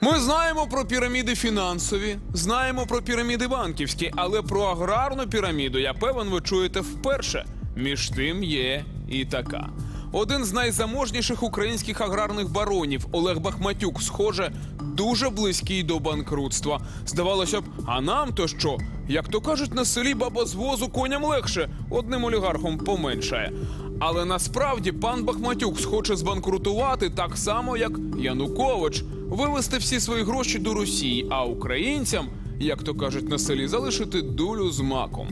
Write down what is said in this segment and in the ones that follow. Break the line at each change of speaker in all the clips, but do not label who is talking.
Ми знаємо про піраміди фінансові, знаємо про піраміди банківські, але про аграрну піраміду, я певен, ви чуєте вперше. Між тим є і така. Один з найзаможніших українських аграрних баронів Олег Бахматюк, схоже, дуже близький до банкрутства. Здавалося б, а нам то що? Як то кажуть, на селі баба з возу коням легше, одним олігархом поменшає. Але насправді пан Бахматюк схоче збанкрутувати так само, як Янукович, вивести всі свої гроші до Росії, а українцям, як то кажуть на селі, залишити дулю з маком.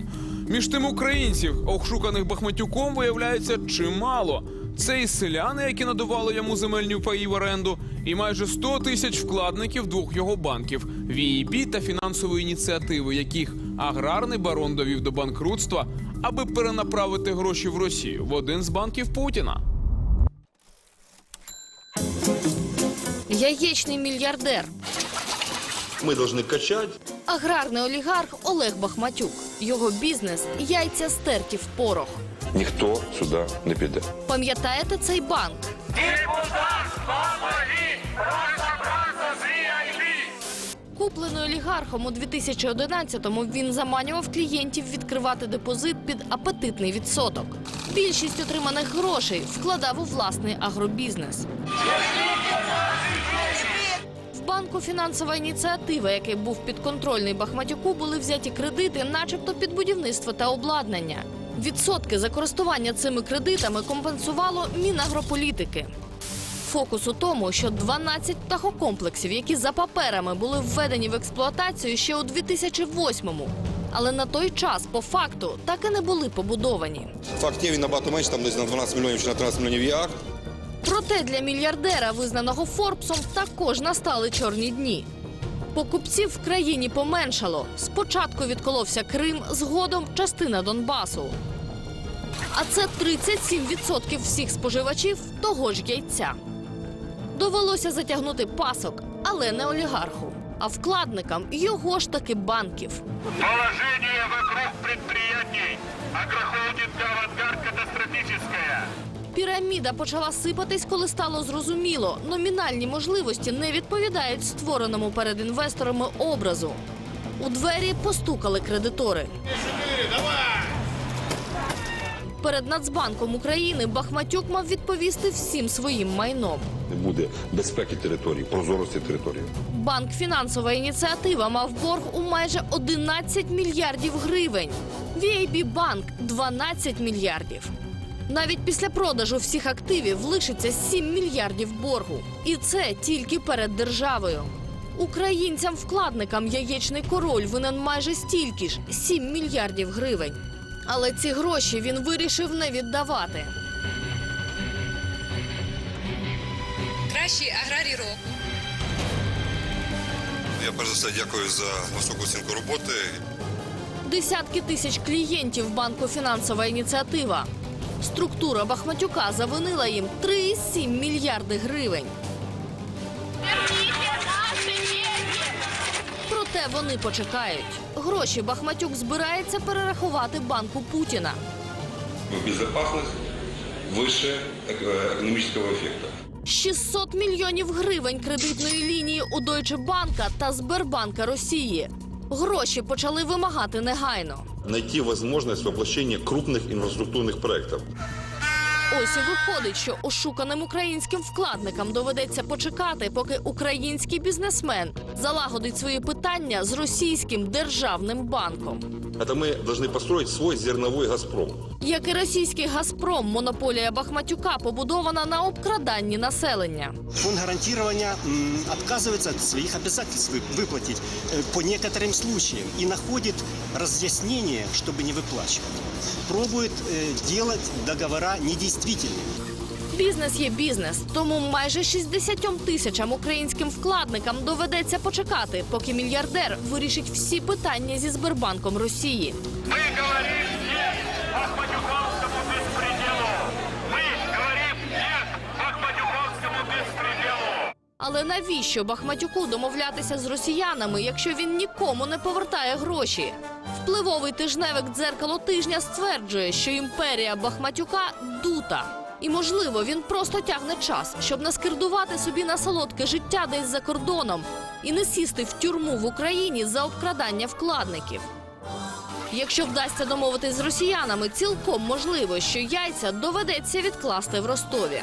Між тим українців, ошуканих Бахматюком, виявляється чимало. Це і селяни, які надавали йому земельні паї в оренду, і майже 100 тисяч вкладників двох його банків ВІП та фінансової ініціативи, яких аграрний барон довів до банкрутства, аби перенаправити гроші в Росію в один з банків Путіна.
Яєчний мільярдер,
Мы должны качать.
аграрний олігарх Олег Бахматюк. Його бізнес яйця стерті в порох.
Ніхто сюди не піде.
Пам'ятаєте цей банк? Куплений олігархом у 2011-му він заманював клієнтів відкривати депозит під апетитний відсоток. Більшість отриманих грошей вкладав у власний агробізнес. В банку фінансова ініціатива, який був підконтрольний Бахматюку, були взяті кредити, начебто під будівництво та обладнання. Відсотки за користування цими кредитами компенсувало Мінагрополітики. Фокус у тому, що 12 птахокомплексів, які за паперами були введені в експлуатацію ще у 2008-му, але на той час, по факту, так і не були побудовані.
Фактів набагато менше, там десь на 12 мільйонів чи на 13 мільйонів євро.
Проте для мільярдера, визнаного Форбсом, також настали чорні дні. Покупців в країні поменшало. Спочатку відколовся Крим, згодом частина Донбасу. А це 37% всіх споживачів того ж яйця. Довелося затягнути пасок, але не олігарху, а вкладникам його ж таки банків.
Положение вокруг предприятий агрохолдинга «Авангард» катастрофическое.
Піраміда почала сипатись, коли стало зрозуміло, номінальні можливості не відповідають створеному перед інвесторами образу. У двері постукали кредитори. Перед Нацбанком України Бахматюк мав відповісти всім своїм майном.
Не буде безпеки території, прозорості території.
Банк фінансова ініціатива мав борг у майже 11 мільярдів гривень. VIB банк 12 мільярдів. Навіть після продажу всіх активів лишиться 7 мільярдів боргу. І це тільки перед державою. Українцям-вкладникам яєчний король винен майже стільки ж 7 мільярдів гривень. Але ці гроші він вирішив не віддавати.
Кращий аграрій року.
Я перш за все дякую за високу оцінку роботи.
Десятки тисяч клієнтів банку фінансова ініціатива. Структура Бахматюка завинила їм 3,7 мільярди гривень. Проте вони почекають. Гроші Бахматюк збирається перерахувати банку Путіна.
Безпечність вище економічного ефекту.
600 мільйонів гривень кредитної лінії у Deutsche Банка та Сбербанка Росії. Гроші почали вимагати негайно.
Найти можливість воплощення крупних інфраструктурних проєктів.
Ось і виходить, що ошуканим українським вкладникам доведеться почекати, поки український бізнесмен залагодить свої питання з російським державним банком.
Это мы должны построить свой зерновой «Газпром».
Як і російський Газпром, монополія Бахматюка побудована на обкраданні населення.
Фонд гарантирования м, отказывается от своих обязательств вы- выплатить э, по некоторым случаям и находит разъяснение, чтобы не выплачивать. Пробует э, делать договора недействительными.
Бізнес є бізнес, тому майже 60 тисячам українським вкладникам доведеться почекати, поки мільярдер вирішить всі питання зі Сбербанком Росії.
Мы говорим «нет» Ахматюковскому беспределу. Мы говорим «нет» Ахматюковскому беспределу.
Але навіщо Бахматюку домовлятися з росіянами, якщо він нікому не повертає гроші? Впливовий тижневик дзеркало тижня стверджує, що імперія Бахматюка дута. І можливо, він просто тягне час, щоб наскирдувати собі на солодке життя десь за кордоном і не сісти в тюрму в Україні за обкрадання вкладників. Якщо вдасться домовитись з росіянами, цілком можливо, що яйця доведеться відкласти в Ростові.